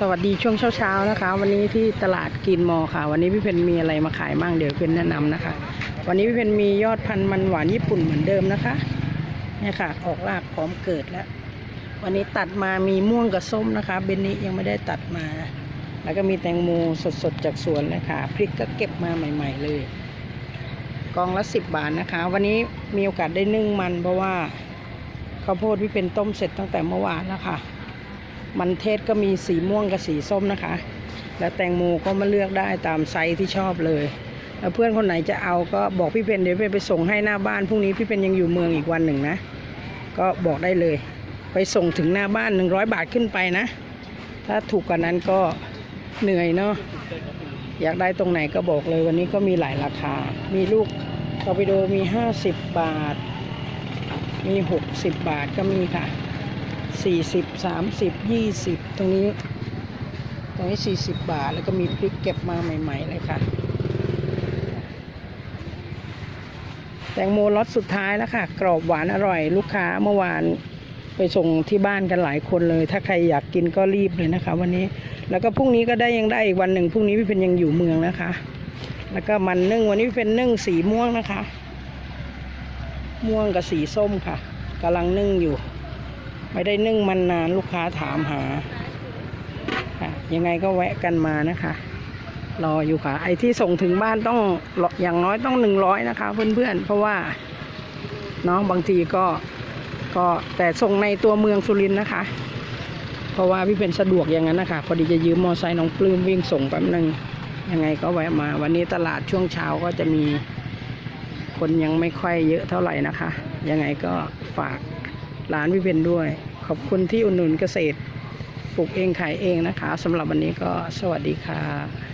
สวัสดีช่วงเช้าๆนะคะ วันนี้ที่ตลาดกินมอค่ะ วันนี้พี่เพนมีอะไรมาขายบ้างเดี๋ยวเพนแนะนำนะคะ วันนี้พี่เพนมียอดพันธุ์มันหวานญี่ปุ่นเหมือนเดิมนะคะเนี่ยค่ะออกรากพร้อมเกิดแล้ว วันนี้ตัดมามีม่วงกับส้มนะคะ เบนนี้ยังไม่ได้ตัดมา แล้วก็มีแตงโมสดๆจากสวนเลยค่ะพริกก็เก็บมาใหม่ ๆ เลยกองละสิบบาทนะคะ วันนี้มีโอกาสได้นึ่งมันเพราะว่าข้าวโพดพี่เป็นต้มเสร็จตั้งแต่เมื่อวานแล้วค่ะ มันเทศก็มีสีม่วงกับสีส้มนะคะ แล้วแตงโมก็มาเลือกได้ตามไซส์ที่ชอบเลยแล้วเพื่อนคนไหนจะเอาก็บอกพี่เพนเดี๋ยวพี่เพนไปส่งให้หน้าบ้านพรุ่งนี้พี่เพนยังอยู่เมืองอีกวันหนึ่งนะ ก็บอกได้เลย ไปส่งถึงหน้าบ้าน 100 บาทขึ้นไปนะ ถ้าถูกกว่านั้นก็เหนื่อยเนาะอยากได้ตรงไหนก็บอกเลยวันนี้ก็มีหลายราคา มีลูกตอร์ปิโดมี 50 บาท มี 60 บาทก็มีค่ะ 40 30 20ตรงนี้ ตรงนี้40บบาท แล้วก็มีพริกเก็บมาใหม่ ๆ เลยค่ะ แตงโมล็อตสุดท้ายแล้วค่ะ กรอบหวานอร่อย ลูกค้าเมื่อวานไปส่งที่บ้านกันหลายคนเลย ถ้าใครอยากกินก็รีบเลยนะคะ วันนี้ แล้วก็พรุ่งนี้ก็ได้ยังได้อีกวันหนึ่งพรุ่งนี้พี่เพนยังอยู่เมืองนะคะ แล้วก็มันนึ่งวันนี้พี่เพนนึ่งสีม่วงนะคะ ม่วงกับสีส้มค่ะกำลังนึ่งอยู่ ไม่ได้นึ่งมันนานลูกค้าถามหาค่ะยังไงก็แวะกันมานะคะ รออยู่ค่ะ ไอ้ที่ส่งถึงบ้านต้องอย่างน้อยต้องหนึ่งร้อยนะคะเพื่อนๆ เพราะว่าเนาะบางทีก็ก็แต่ส่งในตัวเมืองสุรินทร์นะคะ เพราะว่าพี่เป็นสะดวกอย่างนั้นนะคะ พอดีจะยืมมอไซค์น้องปลื้มวิ่งส่งแป๊บนึงยังไงก็แวะมา วันนี้ตลาดช่วงเช้าก็จะมีคนยังไม่ค่อยเยอะเท่าไหร่นะคะ ยังไงก็ฝาก ร้านวิเวนด้วย ขอบคุณที่อุดหนุนเกษตรปลูกเองขายเองนะคะสำหรับวันนี้ก็สวัสดีค่ะ